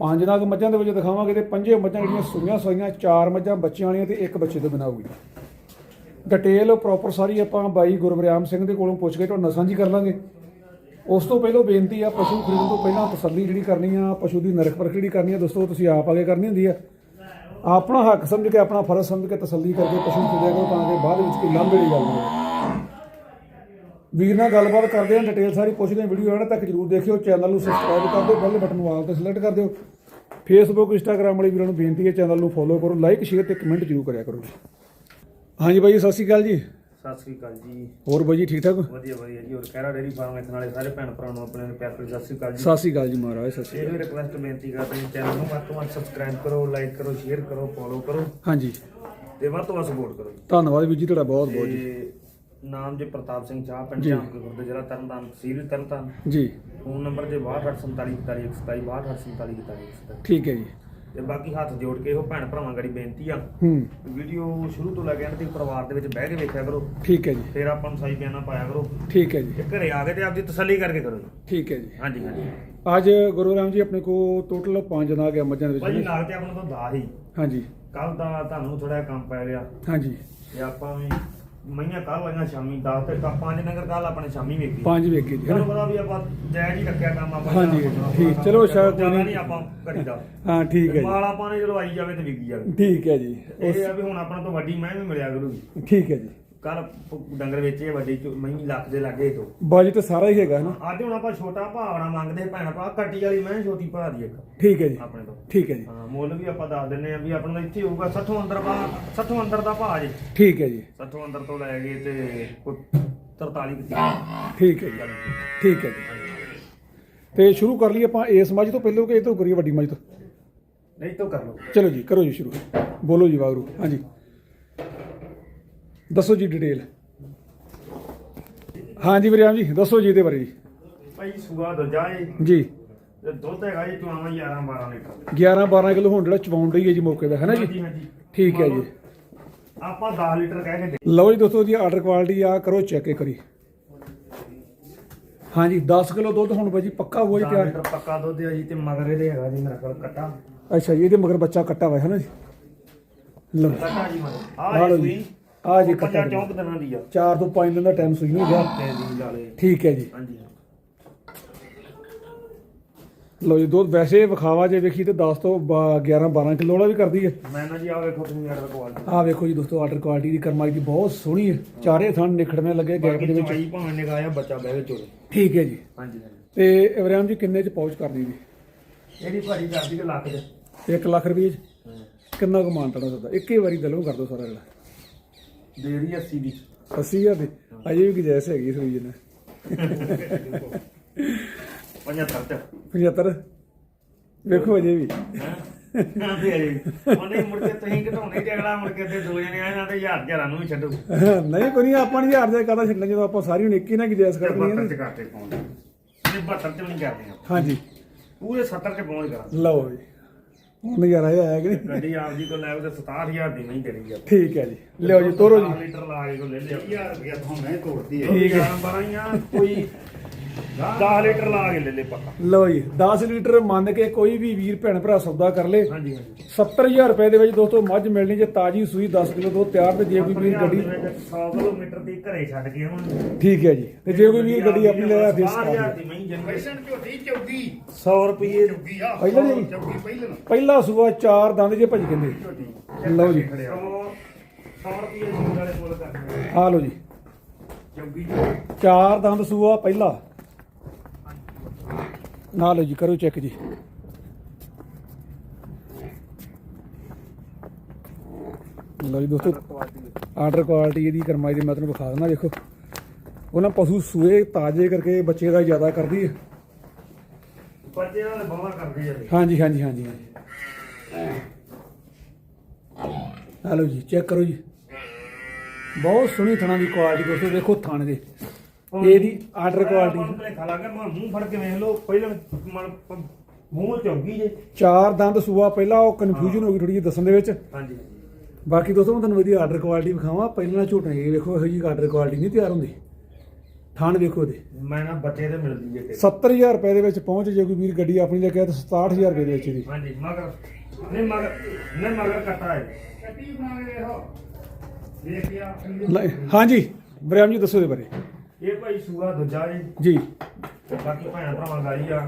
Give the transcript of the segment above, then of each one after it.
ਪੰਜ ਨਾਗ ਮੱਝਾਂ ਦੇ ਵਿੱਚ ਦਿਖਾਵਾਂਗੇ ਤੇ ਪੰਜੇ ਮੱਝਾਂ ਜਿਹੜੀਆਂ ਸੂਈਆਂ ਸੋਈਆਂ, ਚਾਰ ਮੱਝਾਂ ਬੱਚਿਆਂ ਵਾਲੀਆਂ ਤੇ ਇੱਕ ਬੱਚੇ ਤੋਂ ਬਿਨਾਂ ਹੋਊਗੀ ਡਿਟੇਲ ਪ੍ਰੋਪਰ ਸਾਰੀ ਆਪਾਂ ਬਾਈ ਗੁਰਬਰਿਆਮ ਸਿੰਘ ਦੇ ਕੋਲੋਂ ਪੁੱਛ ਕੇ ਤੁਹਾਨੂੰ ਸਾਂਝੀ ਕਰ ਲਾਂਗੇ। ਉਸ ਤੋਂ ਪਹਿਲਾਂ ਬੇਨਤੀ ਆ, ਪਸ਼ੂ ਖਰੀਦਣ ਤੋਂ ਪਹਿਲਾਂ ਤਸੱਲੀ ਜਿਹੜੀ ਕਰਨੀ ਆ, ਪਸ਼ੂ ਦੀ ਨਰਖ ਪਰਖ ਜਿਹੜੀ ਕਰਨੀ ਆ, ਦੋਸਤੋ ਤੁਸੀਂ ਆਪ ਆਗੇ ਕਰਨੀ ਹੁੰਦੀ ਆ। ਆਪਣਾ ਹੱਕ ਸਮਝ ਕੇ, ਆਪਣਾ ਫਰਜ਼ ਸਮਝ ਕੇ ਤਸੱਲੀ ਕਰਕੇ ਪਸ਼ੂ ਖਰੀਦਿਆ ਕਰੋ ਤਾਂ ਕਿ ਬਾਅਦ ਵਿੱਚ ਕੋਈ ਲਾਂਭੇ ਦੀ ਗੱਲ ਨਾ ਹੋਵੇ। ਵੀਰ ਨਾਲ ਗੱਲਬਾਤ ਕਰਦੇ ਹਾਂ ਡਿਟੇਲ ਸਾਰੀ ਪੁੱਛਦੇ ਹਾਂ ਵੀਡੀਓ ਇਹਨਾਂ ਤੱਕ ਜਰੂਰ ਦੇਖਿਓ ਚੈਨਲ ਨੂੰ ਸਬਸਕ੍ਰਾਈਬ ਕਰ ਦਿਓ ਬੈਲ ਬਟਨ ਵਾਲ ਤੇ ਸਿਲੈਕਟ ਕਰ ਦਿਓ। ਫੇਸਬੁੱਕ ਇੰਸਟਾਗ੍ਰam ਵਾਲੇ ਵੀਰਾਂ ਨੂੰ ਬੇਨਤੀ ਹੈ ਚੈਨਲ ਨੂੰ ਫੋਲੋ ਕਰੋ ਲਾਈਕ ਸ਼ੇਅਰ ਤੇ ਕਮੈਂਟ ਜਰੂਰ ਕਰਿਆ ਕਰੋ। ਹਾਂਜੀ ਬਾਈ ਸਤਿ ਸ਼੍ਰੀ ਅਕਾਲ ਜੀ। ਸਤਿ ਸ੍ਰੀ ਅਕਾਲ ਜੀ। ਹੋਰ ਬਾਈ ਜੀ ਠੀਕ ਠਾਕ? ਵਧੀਆ ਵਧੀਆ ਜੀ ਹੋਰ ਕਹਿਰਾ ਡੇਰੀ ਫਾਰਮ ਇੱਥੇ ਨਾਲੇ ਸਾਰੇ ਭੈਣ ਭਰਾਵਾਂ ਨੂੰ ਆਪਣੇ ਨੂੰ ਪਿਆਰ ਭਰੀ ਸਤਿ ਸ੍ਰੀ ਅਕਾਲ ਜੀ। ਸਤਿ ਸ਼੍ਰੀ ਅਕਾਲ ਜੀ ਮਹਾਰਾਜ ਸਤਿ ਸ਼੍ਰੀ ਇਹ ਰਿਕਵੈਸਟ ਬੇਨਤੀ ਕਰਦੇ ਹਾਂ ਚੈਨਲ ਨੂੰ ਵੱਧ ਤੋਂ ਵੱਧ ਸਬਸਕ੍ਰਾਈਬ ਕਰੋ ਲਾਈਕ ਕਰੋ ਸ਼ੇਅਰ ਕਰੋ ਫੋਲੋ ਕਰੋ। ਅਕਾਲ ਹਾਂਜੀ। ਤੇ ਵੱਧ ਤੋਂ ਵੱਧ ਸਪੋਰਟ ਕਰੋ ਜੀ। ਧੰਨਵਾਦ ਵੀਰ ਜੀ ਤੁਹਾਡਾ ਬਹੁਤ ਬਹੁਤ ਜੀ। ਤੇ ਨਾਮ ਜੀ ਪ੍ਰਤਾਪ ਸਿੰਘ ਚਾਹ। ਜਾਮਕੇ ਗੁਰਦੇ ਜ਼ਿਲ੍ਹਾ ਤਰਨਤਾਰਨ ਤਹਿਸੀਲ ਤਰਨਤਾਰਨ। ਜੀ। ਫੋਨ ਨੰਬਰ ਜੇ 62844127 62844127 ਠੀਕ ਹੈ ਜੀ। ਤੇ ਬਾਕੀ ਹੱਥ ਜੋੜ ਕੇ ਇਹੋ ਭੈਣ ਭਰਾਵਾਂ ਗੜੀ ਬੇਨਤੀ ਆ। ਹੂੰ। ਵੀਡੀਓ ਸ਼ੁਰੂ ਤੋਂ ਲੈ ਕੇ ਅੰਤ ਤੱਕ ਪਰਿਵਾਰ ਦੇ ਵਿੱਚ ਬਹਿ ਕੇ ਵੇਖਿਆ ਕਰੋ। ਠੀਕ ਹੈ ਜੀ। ਫਿਰ ਆਪਾਂ ਨੂੰ ਸਹੀ ਬਿਆਨਾ ਪਾਇਆ ਕਰੋ। ਠੀਕ ਹੈ ਜੀ। ਤੇ ਘਰੇ ਆ ਕੇ ਤੇ ਆਪਦੀ ਤਸੱਲੀ ਕਰਕੇ ਕਰੋ ਠੀਕ ਹੈ ਜੀ। ਹਾਂਜੀ ਹਾਂਜੀ। ਅੱਜ ਗੁਰੂ ਰਾਮ ਜੀ ਆਪਣੇ ਕੋ ਟੋਟਲ ਪੰਜ ਨਾਗ ਆ ਮੱਝਾਂ ਦੇ ਵਿੱਚ। ਨਾਲ ਤੇ ਆਪਣੇ ਤੋਂ ਦਾ ਹੀ। ਹਾਂਜੀ। ਕੱਲ ਦਾ ਤੁਹਾਨੂੰ ਥੋੜਾ ਕੰਮ ਪੈ ਗਿਆ। ਹਾਂਜੀ। ਤੇ ਆਪਾਂ ਵੀ ਮਈਆਂ ਕੱਲ ਆਈਆਂ ਸ਼ਾਮੀ 10 ਤੇ ਤਾਂ ਪੰਜ ਨਗਰ ਕੱਲ ਆਪਣੇ ਸ਼ਾਮੀ ਵੇਖੀ। ਪੰਜ ਵੇਖੇ ਜੀ ਤੁਹਾਨੂੰ ਹਨਾ ਪਤਾ ਵੀ ਆਪਾਂ ਜਾਇਜ਼ ਹੀ ਰੱਖਿਆ ਕੰਮ ਆਪਾਂ ਹਾਂਜੀ, ਠੀਕ, ਚਲੋ ਸ਼ਾਇਦ ਕੋਈ ਨਹੀਂ। ਨਹੀਂ ਆਪਾਂ ਕਰੀਦਾ ਹਾਂ ਠੀਕ ਹੈ ਮਾਲ ਆਪਾਂ ਨੇ ਜਦੋਂ ਆਈ ਜਾਵੇ ਤੇ ਵਿਕੀ ਜਾਵੇ। ਜੀ ਠੀਕ ਹੈ ਜੀ। ਇਹ ਆ ਵੀ ਹੁਣ ਆਪਣਾ ਤੋਂ ਵੱਡੀ ਮੈਂ ਵੀ ਮਿਲਿਆ ਕਰੂਗੀ ਠੀਕ ਹੈ ਜੀ। ਕੱਲ ਡੰਗਰ ਵੇਚੇ ਵੱਡੀ ਚੋ- ਮਹੀਂ ਲੱਖ ਦੇ ਲਾਗੇ ਤੋਂ। ਬਾਜੀ ਤਾਂ ਸਾਰਾ ਹੀ ਹੈਗਾ ਨਾ? ਅੱਜ ਹੁਣ ਆਪਾਂ ਛੋਟਾ ਭਾਵਨਾ ਮੰਗਦੇ ਭੈਣ ਭਰਾ ਕੱਟੀ ਵਾਲੀ ਮੈਂ ਛੋਟੀ ਭਰਾ ਦੀ ਇੱਕ। ਠੀਕ ਹੈ ਜੀ। ਆਪਣੇ ਠੀਕ ਹੈ ਜੀ। ਹਾਂ ਮੁੱਲ ਵੀ ਆਪਾਂ ਦੱਸ ਦਿੰਨੇ ਆ ਵੀ ਆਪਣਾ ਇੱਥੇ ਹੋਊਗਾ 60 ਅੰਦਰ ਬਾ 60 ਅੰਦਰ ਦਾ ਭਾਅ ਜੀ। ਠੀਕ ਹੈ ਜੀ। 60 ਅੰਦਰ ਤੋਂ ਲੈ ਗਏ ਤੇ ਕੋਈ 43 ਕਿਤੀ ਠੀਕ ਹੈ ਜੀ। ਠੀਕ ਹੈ ਜੀ। ਤੇ ਸ਼ੁਰੂ ਕਰ ਲਈਏ ਆਪਾਂ ਇਸ ਮੱਝ ਤੋਂ ਪਹਿਲਾਂ ਕਿ ਇਹ ਤੋਂ ਕਰੀਏ ਵੱਡੀ ਮੱਝ ਤੋਂ? ਨਹੀਂ ਤਾਂ ਕਰ ਲਓ। ਚਲੋ ਜੀ ਕਰੋ ਜੀ ਸ਼ੁਰੂ। ਬੋਲੋ ਜੀ ਵਾਗਰੂ ਹਾਂਜੀ। ਦੱਸੋ ਜੀ ਡਿਟੇਲ ਹਾਂਜੀ ਵੀਰਿਆਮ ਜੀ ਦੱਸੋ ਜੀ ਇਹਦੇ ਬਾਰੇ ਜੀ। ਭਾਈ ਸੂਆ ਦੂਜਾ ਜੀ। ਤੇ ਦੁੱਧ ਹੈਗਾ ਜੀ ਚੁਆਵਾਂ 11 12 ਲੀਟਰ 11 12 ਕਿਲੋ ਹੁਣ ਜਿਹੜਾ ਚਵਾਉਣ ਰਹੀ ਹੈ ਜੀ ਮੌਕੇ ਦਾ ਹੈ ਨਾ ਜੀ? ਹਾਂਜੀ ਠੀਕ ਹੈ ਜੀ। ਆਪਾਂ 10 ਲੀਟਰ ਕਹਿ ਕੇ ਦੇ ਲਓ ਜੀ ਦੋਸਤੋ ਜੀ ਆਰਡਰ ਕੁਆਲਿਟੀ ਆ ਕਰੋ ਚੈੱਕ ਇੱਕ ਵਾਰੀ। ਹਾਂਜੀ 10 ਕਿਲੋ ਦੁੱਧ ਹੁਣ ਬਾਜੀ ਪੱਕਾ ਹੋਊਗਾ ਜੀ 10 ਤਿਆਰ? ਲੀਟਰ ਪੱਕਾ ਦੁੱਧ ਹੈ ਜੀ ਤੇ ਮਗਰ ਇਹਦੇ ਹੈਗਾ ਜੀ ਮੇਰਾ ਕੋਲ ਕੱਟਾ। ਅੱਛਾ ਜੀ ਇਹਦੇ ਮਗਰ ਬੱਚਾ ਕੱਟਾ ਹੋਇਆ ਹੈ ਨਾ ਜੀ? ਲਓ ਕੱਟਾ ਜੀ ਮਗਰ। ਆਹ ਲਓ ਜੀ। ਜੀ। ਸੂਈ। ਆਹ ਜੀ ਪੰਜਾਂ ਕੱਟਾ ਚੌਂਕ ਦਿਨਾਂ ਦੀ ਆ। 4 ਤੋਂ 5 ਦਿਨ ਦਾ ਟਾਈਮ ਸੂਈ ਨੂੰ ਗਿਆ। ਤੇ ਦੀ ਲਾਲੇ ਠੀਕ ਹੈ ਜੀ। ਹਾਂਜੀ ਲਓ ਜੀ ਦੁੱਧ ਵੈਸੇ ਵਿਖਾਵਾ ਜੇ ਵੇਖੀ ਤੇ 10 ਤੋਂ 11 12 ਕਿਲੋ ਵਾਲਾ ਵੀ ਕਰਦੀ ਹੈ। ਮੈਂ ਨਾ ਜੀ ਆ ਵੇਖੋ ਤੁਸੀਂ ਆਰਡਰ ਕੁਆਲਿਟੀ ਆਹ ਵੇਖੋ ਜੀ ਦੋਸਤੋ ਆਰਡਰ ਕੁਆਲਿਟੀ ਦੀ ਕਰਮਾਈ ਦੀ ਬਹੁਤ ਸੋਹਣੀ ਹੈ। ਚਾਰੇ ਥਣ ਨਿਖੜਵੇਂ ਲੱਗੇ ਗੈਪ ਦੇ ਵਿੱਚ। ਚਵਾਈ ਭਾਵੇਂ ਨਿਗਾਇਆ ਬੱਚਾ ਬਹਿ ਠੀਕ ਹੈ ਜੀ। ਹਾਂਜੀ ਤੇ ਇਬਰਾਹਿਮ ਜੀ ਕਿੰਨੇ ਚ ਪਹੁੰਚ ਕਰਦੀ ਜੀ? ਇਹਦੀ ਭਾਰੀ ਕਰਦੀ ਤੇ ਲੱਖ ਦੇ 1 ਲੱਖ ਰੁਪਏ ਕਿੰਨਾ ਕੁ ਮਾਨ ਤੜਾ ਸਕਦਾ ਇੱਕੇ ਵਾਰੀ ਦਿਲੋਂ ਕਰ ਦੋ ਸਾਰਾ ਜਿਹੜਾ। ਦੇ ਦੀ 80 ਦੀ। 80000 ਦੇ ਅਜੇ ਵੀ ਗੁਜਾਇਸ਼ ਹੈਗੀ ਸੋਈ ਜੀ ਨੇ 75 ਤੇ। 75 ਵੇਖੋ ਅਜੇ ਵੀ। ਹਾਂ? ਤੇ ਆਈ ਉਹਨੇ ਮੁੜ ਕੇ ਤੁਸੀਂ ਘਟਾਉਣੇ ਤੇ ਅਗਲਾ ਮੁੜ ਕੇ ਤੇ ਦੋ ਜਣੇ ਆਏ ਨਾ ਤੇ ਹਜ਼ਾਰ ਹਜ਼ਾਰਾਂ ਨੂੰ ਵੀ ਛੱਡੋ। ਨਹੀਂ ਕੋਈ ਨਹੀਂ ਆਪਾਂ ਨਹੀਂ ਹਜ਼ਾਰ ਦਾ ਕਾਹਦਾ ਛੱਡਣਾ ਜਦੋਂ ਆਪਾਂ ਸਾਰੀ ਹੁਣ ਇੱਕ ਹੀ ਨਾ ਗੁਜਾਇਸ਼ ਤੇ ਕਰਨੀ ਹੈ 72 ਨਾ ਚ ਕਰਤੇ ਪਹੁੰਚ ਇਹ 72 ਚ ਵੀ ਨਹੀਂ ਕਰਦੇ ਆਪਾਂ। ਹਾਂਜੀ। ਪੂਰੇ 70 ਚ ਪਹੁੰਚ ਕਰਾਂ। ਲਓ ਜੀ। ਹੁਣ ਨਜ਼ਾਰਾ ਇਹ ਆਇਆ ਕਿ ਨਹੀਂ? ਗੱਡੀ ਆਪ ਜੀ ਕੋਲ ਲੈ ਕੇ 67000 ਦੀ ਨਹੀਂ ਦੇਣੀ ਆਪਾਂ। ਠੀਕ ਹੈ ਜੀ। ਲਿਓ ਜੀ ਤੋਰੋ ਜੀ। 10 ਲੀਟਰ ਲਾ ਕੇ ਕੋ ਲੈ ਲਿਆ। 1000 ਰੁਪਇਆ ਤੋਂ ਮੈਂ ਤੋੜਦੀ ਠੀਕ ਹੈ। 12 ਕੋਈ 10 ਲੀਟਰ ਲਾ ਕੇ ਲੈ ਲੈ ਪੱਕਾ। ਲਓ ਜੀ 10 ਲੀਟਰ ਮੰਨ ਕੇ ਕੋਈ ਵੀ ਵੀਰ ਭੈਣ ਭਰਾ ਸੌਦਾ ਕਰ ਲੇ। ਹਾਂਜੀ ਹਾਂਜੀ। 70000 ਰੁਪਏ ਦੇ ਵਿੱਚ ਦੋਸਤੋ ਮੱਝ ਮਿਲਣੀ ਜੇ ਤਾਜੀ ਸੂਈ 10 ਕਿਲੋ ਦੁੱਧ ਤਿਆਰ ਤੇ ਜੇ ਕੋਈ ਵੀਰ ਗੱਡੀ 100 ਕਿਲੋਮੀਟਰ ਦੀ ਘਰੇ ਛੱਡ ਕੇ ਹੁਣ। ਠੀਕ ਹੈ ਜੀ। ਤੇ ਜੇ ਕੋਈ ਵੀਰ ਗੱਡੀ ਆਪਣੀ ਲੈ ਆ ਫਿਰ 60000 ਦੀ ਮਹੀਂ ਜਨਰੇਸ਼ਨ ਪੈਸਣ ਝੋਟੀ ਚੌਗੀ 100 ਰੁਪਏ ਚੌਗੀ ਆ ਪਹਿਲਾਂ ਜੀ? ਚੌਗੀ ਪਹਿਲਾਂ। ਪਹਿਲਾ ਸੂਆ ਚਾਰ ਦੰਦ ਜੇ ਭੱਜ ਕਹਿੰਦੇ ਲਓ ਜੀ। 100 100 ਰੁਪਏ ਸੂਟ ਵਾਲੇ ਕੋਲ ਕਰਦੇ ਆ। ਲਓ ਜੀ। ਚੌਗੀ ਚਾਰ ਦੰਦ ਸੂਆ ਪਹਿਲਾ। ਨਾ ਲਓ ਜੀ ਕਰੋ ਚੈੱਕ ਜੀ। ਲਓ ਜੀ ਦੋਸਤੋ ਆਰਡਰ ਕੁਆਲਿਟੀ ਇਹਦੀ ਕਰਮਾਈ ਦੀ ਮੈਂ ਤੁਹਾਨੂੰ ਵਿਖਾ ਦਿੰਦਾ ਦੇਖੋ ਉਹਨਾਂ ਪਸ਼ੂ ਸੂਏ ਤਾਜ਼ੇ ਕਰਕੇ ਬੱਚੇ ਦਾ ਜ਼ਿਆਦਾ ਕਰਦੀ ਹੈ। ਬੱਚੇ ਨਾਲ ਬਾਵਾ ਕਰਦੇ ਜਾਂਦੇ ਹਾਂਜੀ ਹਾਂਜੀ ਹਾਂਜੀ ਹਾਂਜੀ। ਹਲੋ ਜੀ ਚੈੱਕ ਕਰੋ ਜੀ। ਬਹੁਤ ਸੋਹਣੀ ਥਣਾ ਦੀ ਕੁਆਲਿਟੀ ਦੋਸਤੋ ਦੇਖੋ ਥਣ ਦੇ ਇਹਦੀ ਆਰਡਰ ਕੁਆਲਿਟੀ ਭਲੇਖਾ ਲੱਗ ਗਿਆ ਮੈਂ ਮੂੰਹ ਫੜ ਕੇ ਵੇਖ ਲਓ ਪਹਿਲਾਂ ਮਨ ਪ- ਮੂੰਹ ਚੌਗੀ ਜੇ। ਚਾਰ ਦੰਦ ਸੂਆ ਪਹਿਲਾਂ ਉਹ ਕਨਫਿਊਜ਼ਨ ਹੋ। ਗਈ ਥੋੜੀ ਜਿਹੀ ਦੱਸਣ ਦੇ ਵਿੱਚ। ਹਾਂਜੀ। ਬਾਕੀ ਦੋਸਤੋ ਮੈਂ ਤੁਹਾਨੂੰ ਵਧੀਆ ਆਰਡਰ ਕੁਆਲਿਟੀ ਵਿਖਾਵਾਂ। ਪਹਿਲਾਂ ਝੋਟੇ ਇਹ ਵੇਖੋ ਇਹੋ ਜਿਹੀ ਆਰਡਰ ਕੁਆਲਿਟੀ ਨਹੀਂ ਤਿਆਰ ਹੁੰਦੀ। ਥਣ ਵੇਖੋ ਇਹਦੇ। ਮੈਂ ਨਾ ਬੱਚੇ ਤੇ ਮਿਲਦੀ ਜੇ ਤੇ 70000 ਰੁਪਏ ਦੇ ਵਿੱਚ ਪਹੁੰਚ ਜੇ ਕੋਈ ਵੀਰ ਗੱਡੀ ਆਪਣੀ ਲੈ ਕੇ ਆਏ ਤਾਂ 67000 ਰੁਪਏ ਦੇ ਵਿੱਚ ਇਹਦੀ। ਹਾਂਜੀ ਮਗਰ ਨਹੀਂ ਮਗਰ ਨਹੀਂ ਮਗਰ ਕੱਟਾ ਹੈ ਕੱਟੀ ਬਣਾ ਕੇ ਵੇਖੋ। ਦੇਖਿਆ ਲੈ- ਹਾਂਜੀ ਬਰਿਆਮ ਜੀ ਦੱਸੋ ਇਹਦੇ ਬਾਰੇ। ਇਹ ਭਾਈ ਸੂਆ ਦੂਜਾ ਜੀ ਜੀ। ਬਾਕੀ ਭੈਣਾਂ ਭਰਾਵਾਂ ਗਾਲੀ ਆ।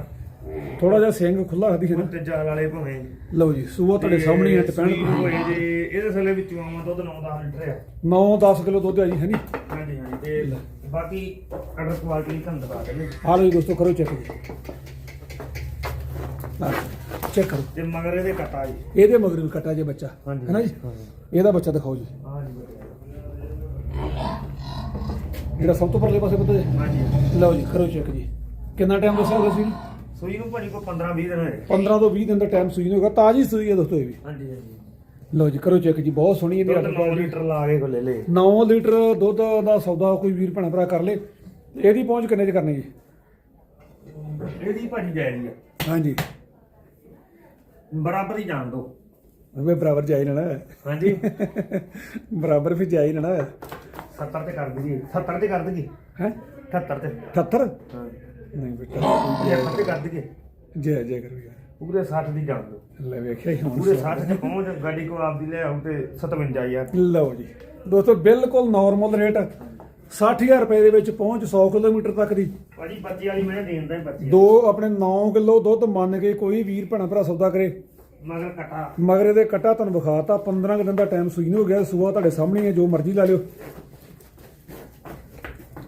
ਥੋੜਾ ਜਿਹਾ ਸਿੰਘ ਖੁੱਲਾ ਹੱਦੀ ਹੈ ਨਾ। ਤੇ ਜਾਲ ਵਾਲੇ ਭਾਵੇਂ। ਲਓ ਜੀ ਸੂਆ ਤੁਹਾਡੇ ਸਾਹਮਣੇ ਹੈ ਤੇ ਸੂਈ ਪੈਣ ਹੋਏ ਜੇ ਇਹਦੇ ਥੱਲੇ ਵਿੱਚ ਆਵਾਂ ਦੁੱਧ 9-10 ਲੀਟਰ ਆ। 9-10 ਕਿਲੋ ਦੁੱਧ ਆ ਜੀ ਹੈ ਨਹੀਂ ਹਾਂਜੀ ਹਾਂਜੀ ਤੇ ਬਾਕੀ ਆਰਡਰ ਕੁਆਲਿਟੀ ਤੁਹਾਨੂੰ ਦਿਖਾ ਦਿੰਦੇ ਲਓ ਜੀ ਦੋਸਤੋ ਕਰੋ ਚੈੱਕ ਜੀ। ਚੈੱਕ ਕਰੋ। ਤੇ ਮਗਰ ਇਹਦੇ ਕੱਟਾ ਜੀ। ਇਹਦੇ ਮਗਰ ਵੀ ਕੱਟਾ ਜੇ ਬੱਚਾ। ਹੈ ਨਾ ਜੀ? ਇਹਦਾ ਬੱਚਾ ਦਿਖਾਓ ਜੀ। ਹਾਂਜੀ ਜਿਹੜਾ ਸਭ ਤੋਂ ਪਰਲੇ ਪਾਸੇ ਬੱਚਾ ਜੀ? ਹਾਂਜੀ। ਲਓ ਜੀ ਕਰੋ ਚੈੱਕ ਜੀ। ਕਿੰਨਾ ਟਾਈਮ ਦੱਸਿਆ ਤੁਸੀਂ ਸੂਈ ਨੂੰ ਭਾਜੀ ਕੋਈ 15-20 ਦਿਨ ਹੋਏ। 15 ਤੋਂ 20 ਦਿਨ ਦਾ ਟਾਈਮ ਸੂਈ ਨੂੰ ਹੋਗਾ। ਤਾਜੀ ਸੂਈ ਹੈ ਦੋਸਤੋ ਇਹ ਵੀ। ਹਾਂਜੀ ਹਾਂਜੀ। ਲਓ ਜੀ ਕਰੋ ਚੈੱਕ ਜੀ ਬਹੁਤ ਸੋਹਣੀ ਇਹਦੀ ਦੁੱਧ ਅੱਡ 9 ਲੀਟਰ ਲਾ ਕੇ ਕੋ ਲੈ। ਲੇ 9 ਲੀਟਰ ਦੁੱਧ ਦਾ ਸੌਦਾ ਕੋਈ ਵੀਰ ਭੈਣ ਭਰਾ ਕਰ ਲੇ। ਇਹਦੀ ਪਹੁੰਚ ਕਿੰਨੇ ਚ ਕਰਨੀ ਜੀ? ਇਹਦੀ ਭਾਜੀ ਜਾਇਜ਼ ਆ। ਹਾਂਜੀ। ਬਰਾਬਰ ਹੀ ਜਾਣ ਦੋ। ਵੇ ਬਰਾਬਰ ਜਾਈ ਨਾ। ਨਾ ਹਾਂਜੀ। ਬਰਾਬਰ ਵੀ ਜਾਈ ਨਾ ਨਾ। 70 ਤੇ ਕਰ ਦਈਏ 70 ਤੇ ਕਰ ਦਈਏ। ਹੈ? 78 ਤੇ। 78 ਹਾਂ। ਨਹੀਂ ਬੇਟਾ। 75 ਤੇ ਕਰ ਦਈਏ। ਜੈ ਜੈ ਕਰੋ ਯਾਰ ਪੂਰੇ 60 ਦੀ ਜਾਣ ਦੋ ਲੈ ਵੇਖਿਆ ਹੀ ਹੁਣ ਪੂਰੇ 60 ਤੇ। ਪਹੁੰਚ ਗਾਡੀ ਕੋ ਆਪਦੀ ਲੈ ਆਉ ਤੇ 57000 ਲਓ ਜੀ। ਦੋਸਤੋ ਬਿਲਕੁਲ ਨਾਰਮਲ ਰੇਟ 60000 ਰੁਪਏ ਦੇ ਵਿੱਚ ਪਹੁੰਚ 100 ਕਿਲੋਮੀਟਰ ਤੱਕ ਦੀ। ਭਾਜੀ ਬੱਚੀ ਵਾਲੀ ਮੈਂ ਦੇਣ ਦਾ ਬੱਚੀ ਦੋ ਆਪਣੇ 9 ਕਿਲੋ ਦੁੱਧ ਮੰਨ ਕੇ ਕੋਈ ਵੀਰ ਭੈਣਾ ਭਰਾ ਸੌਦਾ ਕਰੇ। ਮਗਰ ਕਟਾ। ਮਗਰ ਇਹਦੇ ਕੱਟਾ ਤੁਹਾਨੂੰ ਵਿਖਾਤਾ। 15 ਕੁ ਦਿਨ ਦਾ ਟਾਈਮ ਸੂਈ ਨੂੰ ਹੋ ਗਿਆ। ਸੂਆ ਤੁਹਾਡੇ ਸਾਹਮਣੇ ਹੈ ਜੋ ਮਰਜ਼ੀ ਲਾ ਲਿਓ।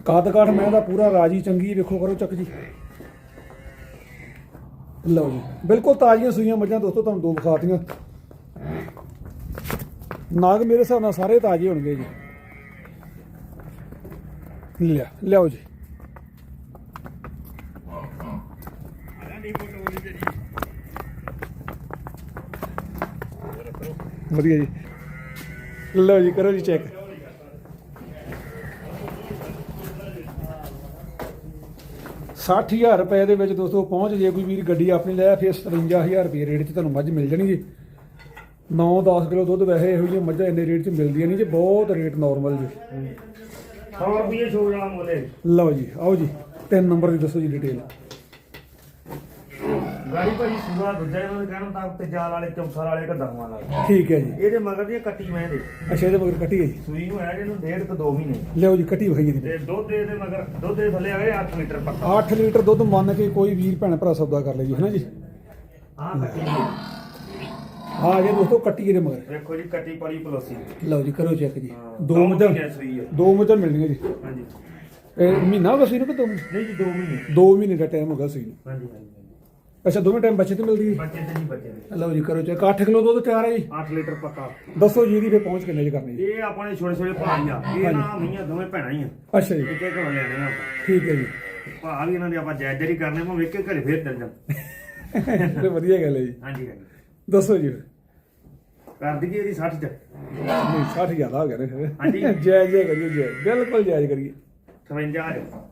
ਕੱਦ ਕਾਠ ਮੈਂ ਦਾ ਪੂਰਾ ਰਾਜੀ, ਚੰਗੀ, ਵੇਖੋ ਕਰੋ ਚੱਕ ਜੀ। ਲਓ ਜੀ, ਬਿਲਕੁਲ ਤਾਜ਼ੀਆਂ ਸੂਈਆਂ ਮੱਝਾਂ ਦੋਸਤੋ, ਤੁਹਾਨੂੰ ਦੋ ਵਿਖਾਤੀਆਂ। ਨਾਗ ਮੇਰੇ ਹਿਸਾਬ ਨਾਲ ਸਾਰੇ ਤਾਜ਼ੇ ਹੋਣਗੇ ਜੀ। ਲਿਆ, ਲਿਆਓ ਜੀ। ਵਧੀਆ ਜੀ। ਲਓ ਜੀ, ਕਰੋ ਜੀ ਚੈੱਕ ਸੱਠ ਹਜ਼ਾਰ ਰੁਪਏ ਦੇ ਵਿੱਚ ਦੋਸਤੋ ਪਹੁੰਚ ਜੇ ਕੋਈ ਵੀਰ ਗੱਡੀ ਆਪਣੀ ਲੈ ਫਿਰ 57000 ਰੁਪਏ ਰੇਟ 'ਚ ਤੁਹਾਨੂੰ ਮੱਝ ਮਿਲ ਜਾਣੀ ਜੀ। 9-10 ਕਿਲੋ ਦੁੱਧ ਵੈਸੇ ਇਹੋ ਜਿਹੀਆਂ ਮੱਝਾਂ ਇੰਨੇ ਰੇਟ 'ਚ ਮਿਲਦੀਆਂ ਨਹੀਂ ਜੀ ਬਹੁਤ ਰੇਟ ਨਾਰਮਲ ਜੀ। 100 ਰੁਪਏ ਛੋੜ ਮੋਲੇ ਲਓ ਜੀ ਆਓ ਜੀ ਤਿੰਨ ਨੰਬਰ ਦੀ ਦੱਸੋ ਜੀ ਡਿਟੇਲ ਗਾੜੀ ਭਾਜੀ ਸੂਆ ਦੂਜਾ ਇਹਨਾਂ ਦੇ ਕਹਿਣ ਤਾਂ ਤੇ ਜਾਲ ਵਾਲੇ ਚੌਥਾ ਵਾਲੇ ਕਦਮਾਂ ਵਾਲਾ। ਠੀਕ ਹੈ ਜੀ। ਇਹਦੇ ਮਗਰ ਦੀ ਕੱਟੀ ਮੈਂ ਦੇ। ਅੱਛਾ ਇਹਦੇ ਮਗਰ ਕੱਟੀ ਹੈ ਜੀ। ਸੂਈ ਨੂੰ ਆਇਆ ਜਿਹਨੂੰ ਡੇਢ ਤੋਂ 2 ਮਹੀਨੇ। ਲਿਆਓ ਜੀ ਕੱਟੀ ਵਿਖਾਈਏ ਦੀ ਤੇ ਦੁੱਧ ਦੇ ਦੇ ਮਗਰ ਦੁੱਧ ਦੇ ਥੱਲੇ ਆਵੇ 8 ਲੀਟਰ ਪੱਕਾ। 8 ਲੀਟਰ ਦੁੱਧ ਮੰਨ ਕੇ ਕੋਈ ਵੀਰ ਭੈਣ ਭਰਾ ਸੌਦਾ ਕਰ ਲਈ ਜੀ ਹੈ ਨਾ ਜੀ? ਆਹ ਕੱਟੀ ਹੈ। ਹਾਂ ਜੀ ਦੋਸਤੋ ਕੱਟੀ ਇਹਦੇ ਮਗਰ। ਵੇਖੋ ਜੀ ਕੱਟੀ ਪਲੀ ਪਲੋਸੀ। ਲਓ ਜੀ ਕਰੋ ਚੈੱਕ ਜੀ। ਹਾਂ, ਦੋ ਦੋ ਮੱਝਾਂ ਹੈ। ਦੋ ਮੱਝਾਂ ਮਿਲਣੀਆਂ ਜੀ। ਹਾਂਜੀ। ਇਹ ਮਹੀਨਾ ਹੋ ਗਿਆ ਸੀ ਨੂੰ ਕਿ ਦੋ? ਨਹੀਂ ਜੀ 2 ਮਹੀਨੇ। ਦੋ ਮਹੀਨੇ ਦਾ ਟਾਈਮ ਹੋ ਗਿਆ ਸੀ ਨੂੰ। ਹਾਂਜੀ ਹਾਂਜੀ। ਅੱਛਾ ਦੋਵੇਂ ਟਾਈਮ ਬੱਚੇ ਤੇ ਮਿਲਦੀ? ਹੈ ਬੱਚੇ ਤੇ ਨਹੀਂ ਬੱਚੇ ਦੇ ਲਓ ਜੀ ਕਰੋ ਚੈੱਕ। 8 ਕਿਲੋ ਦੁੱਧ ਤਿਆਰ ਹੈ ਜੀ? 8 ਲੀਟਰ ਪੱਕਾ। ਦੱਸੋ ਜੀ ਦੀ ਫੇ ਪਹੁੰਚ ਕਿੰਨੇ ਚ ਕਰਨੀ ਜੀ ਇਹ ਆਪਣੇ ਛੋਟੇ ਛੋਟੇ ਭਾਈ ਆ। ਇਹ ਨਾ ਮੀਆਂ ਦੋਵੇਂ ਭੈਣਾਂ ਹੀ ਆ। ਅੱਛਾ ਜੀ। ਇੱਕੇ ਘਰੋਂ ਲੈਣੇ ਆ ਆਪਾਂ। ਠੀਕ ਹੈ ਜੀ। ਭਾ ਵੀ ਇਹਨਾਂ ਦੇ ਆਪਾਂ ਜਾਇਜ਼ ਜਾਰੀ ਕਰਨੇ ਮੈਂ ਵੇਖ ਕੇ ਘਰੇ ਫੇਰ ਚੱਲ ਜਾਂ ਤੇ ਵਧੀਆ ਗੱਲ ਹੈ ਜੀ। ਹਾਂਜੀ ਹਾਂਜੀ। ਦੱਸੋ ਜੀ ਕਰ ਦਈਏ ਇਹਦੀ 60 ਚ। ਨਹੀਂ 60 ਜ਼ਿਆਦਾ ਹੋ ਗਿਆ ਨੇ ਹਾਂਜੀ। ਜੈ ਜੈ ਕਰੀਏ ਜੈ ਬਿਲਕੁਲ ਜਾਇਜ਼ ਕਰੀਏ। 57 ਚ।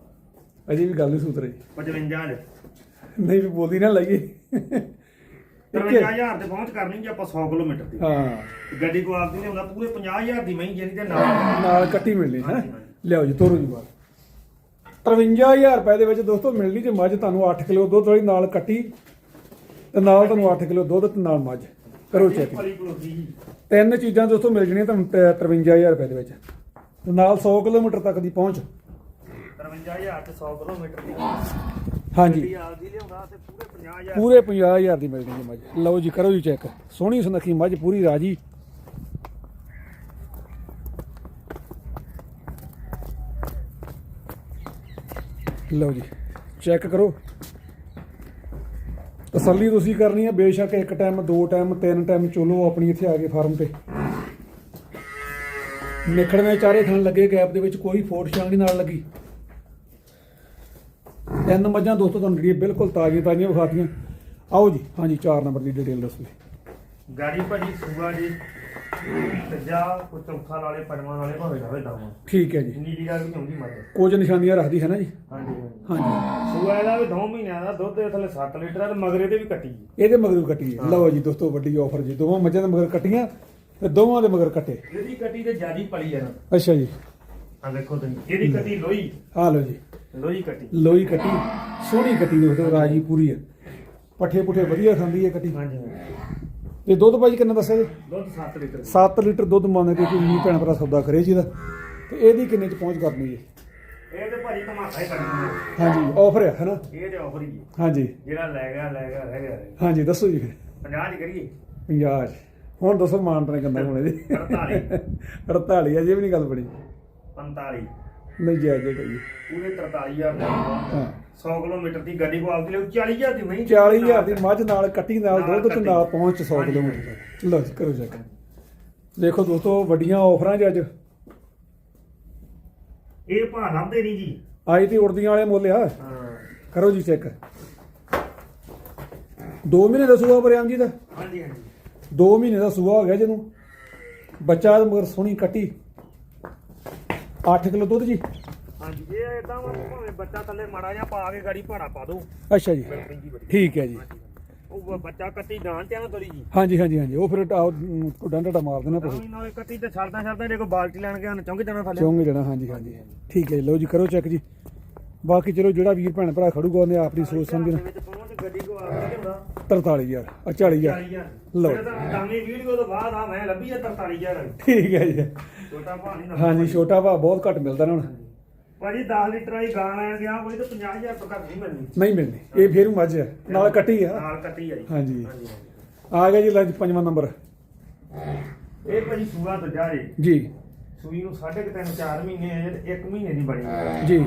ਅਜੇ ਵੀ ਗੱਲ ਨਹੀਂ ਸੂਤਰ ਜੀ 55 ਚ। ਨਹੀਂ ਵੀ ਬੋਲੀ ਨਾ ਲਾਈਏ। 55000 ਤੇ ਪਹੁੰਚ ਕਰਨੀ ਜੇ ਆਪਾਂ 100 ਕਿਲੋਮੀਟਰ ਦੀ। ਹਾਂ। ਗੱਡੀ ਕੋ ਆਪਦੀ ਨੇ ਹੁੰਦਾ ਪੂਰੇ 50000 ਦੀ ਮਹੀਂ ਜਿਹੜੀ ਦੇ ਨਾਲ ਨਾਲ ਕੱਟੀ ਮਿਲਣੀ ਹੈ। ਲਿਆਓ ਜੀ ਤੋਰੋ ਜੀ ਬਾਹਰ। 53000 ਰੁਪਏ ਦੇ ਵਿੱਚ ਦੋਸਤੋ ਮਿਲਣੀ ਜੇ ਮੱਝ ਤੁਹਾਨੂੰ 8 ਕਿਲੋ ਦੁੱਧ ਵਾਲੀ ਨਾਲ ਕੱਟੀ ਤੇ ਨਾਲ ਤੁਹਾਨੂੰ 8 ਕਿਲੋ ਦੁੱਧ ਤੇ ਨਾਲ ਮੱਝ। ਕਰੋ ਚੈੱਕ ਤਿੰਨ ਚੀਜ਼ਾਂ ਦੋਸਤੋ ਮਿਲ ਜਣੀਆਂ ਤੁਹਾਨੂੰ ਤ- 53000 ਰੁਪਏ ਦੇ ਵਿੱਚ। ਤੇ ਨਾਲ 100 ਕਿਲੋਮੀਟਰ ਤੱਕ ਦੀ ਪਹੁੰਚ। 53000 ਤੇ 100 ਕਿਲੋਮੀਟਰ ਦੀ। ਹਾਂਜੀ। ਗੱਡੀ ਆਪਦੀ ਲਿਆਉਂਦਾ ਤੇ ਪੂਰੇ 50000 ਪੂਰੇ 50000 ਦੀ ਮਿਲ ਜਣੀ ਮੱਝ। ਲਓ ਜੀ ਕਰੋ ਜੀ ਚੈੱਕ ਸੋਹਣੀ ਸੁਨੱਖੀ ਮੱਝ ਪੂਰੀ ਰਾਜੀ। ਲਓ ਜੀ ਚੈੱਕ ਕਰੋ। ਤਸੱਲੀ ਤੁਸੀਂ ਕਰਨੀ ਹੈ ਬੇਸ਼ੱਕ ਇੱਕ ਟਾਈਮ ਦੋ ਟਾਈਮ ਤਿੰਨ ਟਾਈਮ ਚੋਲੋ ਆਪਣੀ ਇੱਥੇ ਆ ਕੇ ਫਾਰਮ ਤੇ। ਨਿਖੜਵੇਂ ਚਾਰੇ ਥਣ ਲੱਗੇ ਗੈਪ ਦੇ ਵਿੱਚ ਕੋਈ ਫੋਟ ਛਾਂਗ ਨਹੀਂ ਨਾਲ ਲੱਗੀ। ਤਿੰਨ ਮੱਝਾਂ ਦੋਸਤੋ ਤੁਹਾਨੂੰ ਜਿਹੜੀਆਂ ਬਿਲਕੁਲ ਤਾਜ਼ੀਆਂ ਤਾਜ਼ੀਆਂ ਵਿਖਾਤੀਆਂ। ਆਓ ਜੀ ਹਾਂਜੀ 4 ਨੰਬਰ ਦੀ ਡਿਟੇਲ ਦੱਸੋ ਜੀ। ਗਾੜੀ ਭਾਜੀ ਸੂਆ ਜੀ ਤੀਜਾ ਕੋ ਚੌਥਾ ਵਾਲੇ ਪੰਜਵਾਂ ਵਾਲੇ ਭਾਵੇਂ ਜਾਵੇ ਦਮ ਠੀਕ ਹੈ ਜੀ। ਨੀਲੀ ਦਾ ਵੀ ਆਉਂਦੀ ਮੱਝ। ਕੁਝ ਨਿਸ਼ਾਨੀਆਂ ਰੱਖਦੀ ਹੈ ਨਾ ਜੀ। ਹਾਂਜੀ ਹਾਂਜੀ। ਸੂਆ ਇਹਦਾ ਵੀ 2 ਮਹੀਨਿਆਂ ਦਾ ਦੁੱਧ ਦੇ ਥੱਲੇ 7 ਲੀਟਰ ਆ ਤੇ ਮਗਰੇ ਤੇ ਵੀ ਕੱਟੀ ਜੀ। ਇਹਦੇ ਮਗਰ ਕੱਟੀ ਹੈ। ਲਓ ਜੀ ਦੋਸਤੋ ਵੱਡੀ ਆਫਰ ਜੀ। ਦੋਵਾਂ ਮੱਝਾਂ ਦੇ ਮਗਰ ਕੱਟੀਆਂ ਤੇ ਦੋਵਾਂ ਦੇ ਮਗਰ ਕੱਟੇ। ਇਹਦੀ ਕੱਟੀ ਤੇ ਜਿਆਦੀ ਪਲੀ ਆ ਨਾ। ਅੱਛਾ ਜੀ। ਆ ਦੇਖੋ ਤੁਸੀਂ ਇਹਦੀ ਕੱਟੀ ਲੋਈ। ਆ ਲਓ ਜੀ। ਲੋਈ ਕੱਟੀ। ਲੋਈ ਕੱਟੀ ਸੋਹਣੀ ਕੱਟੀ ਦੋਸਤੋ ਰਾਜੀ ਪੂਰੀ ਹੈ ਪੱਠੇ ਪੁੱਠੇ ਵਧੀਆ ਖਾਂਦੀ ਹੈ ਕੱਟੀ। ਹਾਂਜੀ ਹਾਂਜੀ। ਤੇ ਦੁੱਧ ਭਾਜੀ ਕਿੰਨਾ ਦੱਸਿਆ ਜੀ? ਦੁੱਧ 7 ਲੀਟਰ। 7 ਲੀਟਰ ਦੁੱਧ ਮੰਨ ਕੇ ਕੋਈ ਵੀ ਭੈਣ ਭਰਾ ਸੌਦਾ ਕਰੇ ਜੀ ਦਾ ਤੇ ਇਹਦੀ ਕਿੰਨੇ ਚ ਪਹੁੰਚ ਕਰਨੀ ਜੀ ਇਹ ਤੇ ਭਾਜੀ ਧਮਾਕਾ ਹੀ ਕਰਨਾ। ਹਾਂਜੀ ਆਫਰ ਹੈ ਹਨਾ? ਇਹ ਤੇ ਆਫਰ ਹੀ ਹੈ। ਹਾਂਜੀ। ਜਿਹੜਾ ਲੈ ਗਿਆ ਲੈ ਗਿਆ ਰਹਿ ਗਿਆ। ਹਾਂਜੀ ਦੱਸੋ ਜੀ ਫਿਰ। 50 ਚ ਕਰੀਏ। 50 ਹੁਣ ਦੱਸੋ ਮਾਨਤਨੇ ਕਿੰਨਾ ਹੋਣੇ ਜੀ। 48 48 ਅਜੇ ਵੀ ਨਹੀਂ ਗੱਲ ਬਣੀ। 45 ਨਹੀਂ ਜਾਇਜ਼ ਹੈ ਜੀ ਪੂਰੇ 43000 ਦਾ ਹਾਂ। 100 ਕਿਲੋਮੀਟਰ ਦੀ ਗੱਡੀ ਕੋ ਆਪਦੀ ਲਈ 40000 ਦੀ ਨਹੀਂ 40000 ਦੀ ਮੱਝ ਨਾਲ ਕੱਟੀ ਨਾਲ ਦੁੱਧ ਤੇ। ਨਾਲ ਪਹੁੰਚ 100 ਹਾਂਜੀ, ਕਿਲੋਮੀਟਰ ਜੀ ਕਰੋ ਚੈੱਕ ਦੇਖੋ ਦੋਸਤੋ ਵੱਡੀਆਂ ਆਫਰਾਂ ਜੀ ਅੱਜ। ਇਹ ਭਾਅ ਲੱਭਦੇ ਨਹੀਂ ਜੀ। ਅੱਜ ਤੇ ਉੜਦੀਆਂ ਵਾਲੇ ਮੁੱਲ ਆ। ਕਰੋ ਜੀ ਚੈੱਕ 2 ਮਹੀਨੇ ਦਾ ਸੂਆ ਬਰਿਆਮ ਜੀ ਦਾ ਹਾਂਜੀ ਹਾਂਜੀ। 2 ਮਹੀਨੇ ਦਾ ਸੂਆ ਹੋ ਗਿਆ ਜਿਹਨੂੰ। ਬੱਚਾ ਮਗਰ ਸੋਹਣੀ ਕੱਟੀ। 8 ਕਿਲੋ ਦੁੱਧ ਜੀ। ਹਾਂਜੀ ਇਹ ਇਦਾਂ ਭਾਵੇਂ ਬੱਚਾ ਥੱਲੇ ਮਾੜਾ ਜਿਹਾ ਪਾ ਕੇ ਗਾੜੀ ਭਾੜਾ ਪਾ ਦੋ। ਅੱਛਾ ਜੀ। ਠੀਕ ਹੈ ਜੀ। ਉਹ ਬੱਚਾ ਕੱਟੀ ਜਾਣ ਤੇ ਆ ਥੋੜੀ ਜੀ ਹਾਂਜੀ ਹਾਂਜੀ ਹਾਂਜੀ। ਉਹ ਫਿਰ ਕੋ ਡੰਡਾ ਮਾਰ ਦੇਣਾ ਤੁਸੀਂ। ਨਾਲੇ ਕੱਟੀ ਤੇ ਛੱਡਦਾ ਛੱਡਦਾ ਜੇ ਬਾਲਟੀ ਲੈਣ ਗਿਆ ਚੌਂਕ ਜਾਣਾ ਥੱਲੇ। ਚੋਂਗੇ ਜਣਾ ਹਾਂਜੀ ਹਾਂਜੀ। ਠੀਕ ਹੈ ਜੀ। ਲਓ ਜੀ ਕਰੋ ਚੈੱਕ ਜੀ। ਬਾਕੀ ਚਲੋ ਜਿਹੜਾ ਵੀਰ ਭੈਣ ਭਰਾ ਖੜੂਗਾ ਉਹਨੇ ਆਪਣੀ ਸੋਚ ਸਮਝਣਾ। ਗੱਡੀ ਕੋ ਆ ਕੇ ਹੁੰਦਾ 43000 ਆ 40000 40000 ਲਓ। ਲਓ ਤਾਂ ਨਵੀਂ ਵੀਡੀਓ ਤੋਂ ਬਾਅਦ ਆ ਮੈਂ ਲੱਭੀ ਆ 43000 ਠੀਕ ਹੈ ਜੀ। ਛੋਟਾ ਨਹੀਂ ਹਾਂਜੀ ਛੋਟਾ ਭਾ ਬਹੁਤ ਘੱਟ ਮਿਲਦਾ ਨਾ ਹੁਣ। ਭਾਜੀ 10 ਲੀਟਰ ਵਾਲੀ ਗਾਂ ਲੈਣ ਗਿਆ ਕੋਈ ਤਾਂ 50000 ਤੋਂ ਘੱਟ ਨਹੀਂ ਮਿਲਣੀ। ਨਹੀਂ ਮਿਲਦੀ ਇਹ ਫੇਰ ਮੱਝ ਹੈ। ਨਾਲ ਕੱਟੀ ਆ। ਨਾਲ ਕੱਟੀ ਆ ਜੀ। ਹਾਂਜੀ। ਆ ਗਿਆ ਜੀ ਲੰਚ ਪੰਜਵਾਂ ਨੰਬਰ। ਇਹ ਭਾਜੀ ਸੂਆ ਦੂਜਾ ਜੀ। ਜੀ। ਸੂਈ ਨੂੰ ਸਾਢੇ ਕੁ ਤਿੰਨ 4 ਮਹੀਨੇ ਤੇ 1 ਮਹੀਨੇ ਦੀ ਬਣੀ। ਜੀ।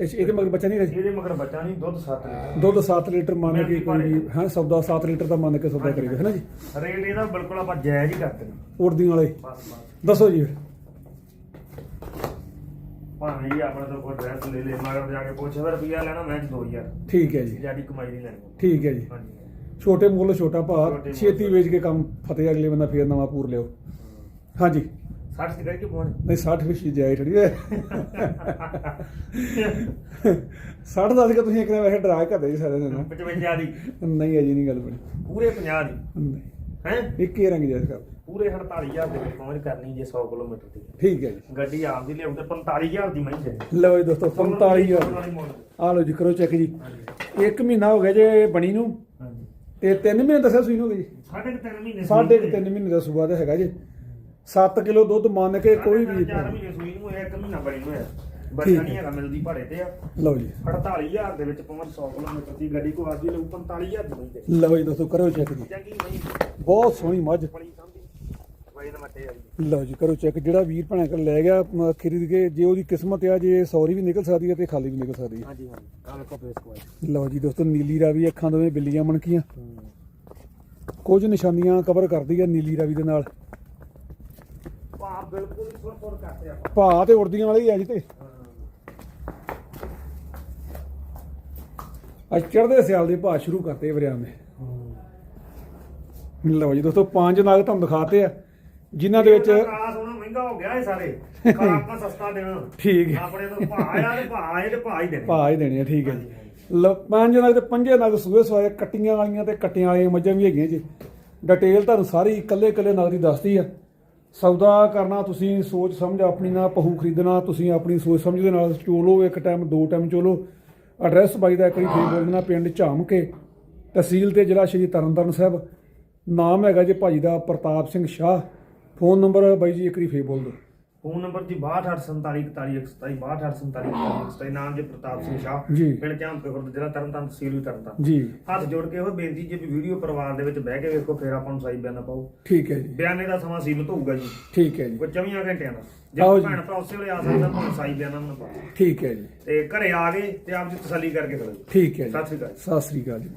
ਇਸ- ਇਹਦੇ ਮਗਰ ਬੱਚਾ ਨਹੀਂ ਰਹੀ ਇਹਦੇ ਮਗਰ ਬੱਚਾ ਨਹੀਂ ਦੁੱਧ 7 ਲੀਟਰ। ਦੁੱਧ 7 ਲੀਟਰ ਮੰਨ ਕੇ ਕੋਈ ਵੀ ਹਾਂ। ਸੌਦਾ 7 ਲੀਟਰ ਦਾ ਮੰਨ ਕੇ ਸੌਦਾ ਕਰੀਦਾ ਹੈ ਨਾ ਜੀ? ਰੇਟ ਇਹਦਾ ਬਿਲਕੁਲ ਆਪਾਂ ਜਾਇਜ਼ ਹੀ ਕਰਦੇ ਨੇ। ਉੜਦੀਆਂ ਵਾਲੇ। ਬਸ ਬਸ। ਦੱਸੋ ਜੀ ਫਿਰ। ਭਾਵੇਂ ਜੀ ਆਪਣੇ ਤੋਂ ਕੋਈ ਡਰੈਸ ਲੈ ਲੈ ਮਗਰ ਜਾ ਕੇ ਪੁੱਛ ਫਿਰ ਰੁਪਿਆ ਲੈਣਾ ਮੈਂ 2000 ਠੀਕ ਹੈ ਜੀ। ਜਿਆਦੀ ਕਮਾਈ ਨਹੀਂ ਲੈਣੀ। ਠੀਕ ਹੈ ਜੀ। ਹਾਂਜੀ। ਛੋਟੇ ਮੁੱਲ ਛੋਟਾ ਭਾ ਛੋਟੇ ਮੁੱਲ। ਛੇਤੀ ਵੇਚ ਕੇ ਕੰਮ ਫਤਿਹ ਅਗਲੇ ਬੰਦਾ ਫੇਰ ਨਵਾਂ ਪੂਰ ਲਿਓ ਹਾਂਜੀ। 60 ਸਿਗਰਟ ਕਿ ਪਹੁੰਚ ਨਹੀਂ 60 ਵਿੱਚ ਹੀ ਜਾਏ ਥੜੀ 60 ਦੱਸ ਕੇ ਤੁਸੀਂ ਇੱਕ ਨੇ ਵੈਸੇ ਡਰਾ ਕੇ ਜੀ ਸਾਰੇ ਦਿਨ 55 ਦੀ। ਨਹੀਂ ਅਜੀ ਨਹੀਂ ਗੱਲ ਬਣੀ। ਪੂਰੇ 50 ਦੀ। ਹੈ? ਇੱਕ ਹੀ ਰੰਗ ਜਾਇਜ਼ ਕਰ ਪੂਰੇ 48000 ਦੇ ਵਿੱਚ ਪਹੁੰਚ ਕਰਨੀ ਜੇ 100 ਕਿਲੋਮੀਟਰ ਦੀ। ਠੀਕ ਹੈ ਜੀ। ਗੱਡੀ ਆਪਦੀ ਲਿਆਉ ਤੇ 45000 ਦੀ ਮਹੀਂ ਹੈ। ਲਓ ਜੀ ਦੋਸਤੋ 45000 ਆ ਲਓ ਜੀ ਕਰੋ ਚੈੱਕ ਜੀ। ਇੱਕ ਮਹੀਨਾ ਹੋ ਗਿਆ ਜੇ ਬਣੀ ਨੂੰ। ਤੇ 3 ਮਹੀਨੇ ਦੱਸਿਆ ਸੂਈ ਨੂੰ ਹੋ ਗਈ ਜੀ ਸਾਢੇ ਕੁ ਤਿੰਨ ਮਹੀਨੇ ਸਾਢੇ ਕੁ ਤਿੰਨ ਮਹੀਨੇ ਦਾ ਸੂਆ ਦਾ ਹੈਗਾ ਜੀ। 7 ਕਿਲੋ ਦੁੱਧ ਮੰਨ ਕੇ ਕੋਈ ਵੀ 4 ਮਹੀਨੇ ਸੂਈ ਨੂੰ ਹੋਇਆ ਇੱਕ ਮਹੀਨਾ ਬਣੀ ਹੋਇਆ। ਬੱਚਾ ਨਹੀਂ ਹੈਗਾ ਮਿਲਦੀ ਭਾੜੇ ਤੇ ਆ। ਲਓ ਜੀ। 48000 ਦੇ ਵਿੱਚ ਪਹੁੰਚ 100 ਕਿਲੋਮੀਟਰ ਦੀ ਗੱਡੀ ਕੋ ਆਦੀ ਲਊ 45000 ਦੀ ਤੇ। ਲਓ ਜੀ ਦੋਸਤੋ ਕਰੋ ਚੈੱਕ ਜੀ। ਚੰਗੀ ਬਹੁਤ ਸੋਹਣੀ ਮੱਝ। ਲਓ ਜੀ ਕਰੋ ਚੈੱਕ ਜਿਹੜਾ ਵੀਰ ਭੈਣਾਂ ਕੋਲ ਲੈ ਗਿਆ ਖਰੀਦ ਕੇ ਜੇ ਉਹਦੀ ਕਿਸਮਤ ਆ ਜੇ ਸੌਰੀ ਵੀ ਨਿਕਲ ਸਕਦੀ ਹੈ ਤੇ ਖਾਲੀ ਵੀ ਨਿਕਲ ਸਕਦੀ ਹੈ ਹਾਂਜੀ ਹਾਂਜੀ। ਆ ਵੇਖੋ ਫੇਸ ਲਓ ਜੀ ਦੋਸਤੋ ਨੀਲੀ ਰਾਵੀ ਅੱਖਾਂ ਦੋਵੇਂ ਬਿੱਲੀਆਂ ਮਣਕੀਆਂ। ਕੁਝ ਨਿਸ਼ਾਨੀਆਂ ਕਵਰ ਕਰਦੀ ਹੈ ਨੀਲੀ ਰਾਵੀ ਦੇ ਨਾਲ। ਬਿਲਕੁਲ ਹੀ ਕਰਦੇ ਭਾ ਤੇ ਉੜਦੀਆਂ ਵਾਲੇ ਹੀ ਆ ਜੀ ਤੇ। ਅੱਜ ਚੜ੍ਹਦੇ ਸਿਆਲ ਦੇ ਭਾ ਸ਼ੁਰੂ ਕਰਤੇ ਵਰਿਆਂ ਨੇ ਲਓ ਜੀ ਦੋਸਤੋ ਪੰਜ ਨਾਗ ਤੁਹਾਨੂੰ ਦਿਖਾਤੇ ਆ ਜਿਨ੍ਹਾਂ ਦੇ ਵਿੱਚ ਮਹਿੰਗਾ ਹੋ ਗਿਆ ਇਹ ਸਾਰੇ ਖਰਾਕਾਂ ਸਸਤਾ ਦੇਣਾ। ਠੀਕ ਹੈ। ਆਪਣੇ ਤੋਂ ਭਾ ਆ ਤੇ ਭਾ ਆਏ ਤੇ ਭਾ ਹੀ ਦੇਣੇ। ਭਾ ਹੀ ਦੇਣੇ ਆ ਠੀਕ ਹੈ ਜੀ। ਲਓ ਪੰਜ ਨਗ ਤੇ ਪੰਜੇ ਨਗ ਸੂਏ ਸਵਾਏ ਕੱਟੀਆਂ ਵਾਲੀਆਂ ਤੇ ਕੱਟੀਆਂ ਵਾਲੀਆਂ ਮੱਝਾਂ ਵੀ ਹੈਗੀਆਂ ਜੀ। ਡਿਟੇਲ ਤੁਹਾਨੂੰ ਸਾਰੀ ਇਕੱਲੇ ਇਕੱਲੇ ਨਗ ਦੀ ਦੱਸਦੀ ਆ। ਸੌਦਾ ਕਰਨਾ, ਤੁਸੀਂ ਸੋਚ ਸਮਝ ਆਪਣੀ ਨਾਲ ਪਹੂ ਖਰੀਦਣਾ, ਤੁਸੀਂ ਆਪਣੀ ਸੋਚ ਸਮਝ ਦੇ ਨਾਲ ਚੋਲੋ, ਇੱਕ ਟਾਈਮ ਦੋ ਟਾਈਮ ਚੋਲੋ। ਐਡਰੈਸ ਬਾਈ ਦਾ ਇੱਕ ਵਾਰੀ ਫੇਰ ਬੋਲ ਦੇਣਾ ਪਿੰਡ ਝਾਮ ਕੇ ਤਹਿਸੀਲ ਤੇ ਜ਼ਿਲ੍ਹਾ ਸ਼੍ਰੀ ਤਰਨਤਾਰਨ ਸਾਹਿਬ। ਨਾਮ ਹੈਗਾ ਜੀ ਭਾਜੀ ਦਾ, ਪ੍ਰਤਾਪ ਸਿੰਘ ਸ਼ਾਹ। ਫੋਨ ਨੰਬਰ ਬਾਈ ਜੀ ਇੱਕ ਵਾਰੀ ਫੇਰ ਬੋਲ ਦਿਓ। ਫੋਨ ਨੰਬਰ ਜੀ 62844127 ਨਾਮ ਜੀ ਪ੍ਰਤਾਪ ਸਿੰਘ ਸ਼ਾਹ। ਪਿੰਡ ਚਾਂਪ ਖੁਰਦ ਜ਼ਿਲ੍ਹਾ ਤਰਨਤਾਰਨ ਤਹਿਸੀਲ ਵੀ ਤਰਨਤਾਰਨ ਜੀ। ਹੱਥ ਜੋੜ ਕੇ ਉਹ ਬੇਨਤੀ ਜੇ ਵੀ ਵੀਡੀਓ ਪਰਿਵਾਰ ਦੇ ਵਿੱਚ ਬਹਿ ਕੇ ਵੇਖੋ ਫਿਰ ਆਪਾਂ ਨੂੰ ਸਹੀ ਬਿਆਨ ਪਾਓ। ਠੀਕ ਹੈ ਜੀ। ਬਿਆਨੇ ਦਾ ਸਮਾਂ ਸੀਮਤ ਹੋਊਗਾ ਜੀ। ਠੀਕ ਹੈ ਜੀ। ਕੋਈ 24 ਘੰਟਿਆਂ ਦਾ। ਜੇ। ਭੈਣ ਭਰਾ ਉਸੇ ਵੇਲੇ ਆ ਸਕਦਾ ਤੁਹਾਨੂੰ ਸਹੀ ਬਿਆਨਾਂ ਨੂੰ ਪਾਓ। ਠੀਕ ਹੈ ਜੀ। ਤੇ ਘਰੇ ਆ ਗਏ ਤੇ ਆਪ ਜੀ ਤਸੱਲੀ ਕਰਕੇ ਖੜੋ ਠੀਕ ਹੈ ਜੀ। ਸਤਿ ਸ਼੍ਰੀ ਅਕਾਲ ਸਤਿ ਸ੍ਰੀ ਅਕਾਲ ਜੀ।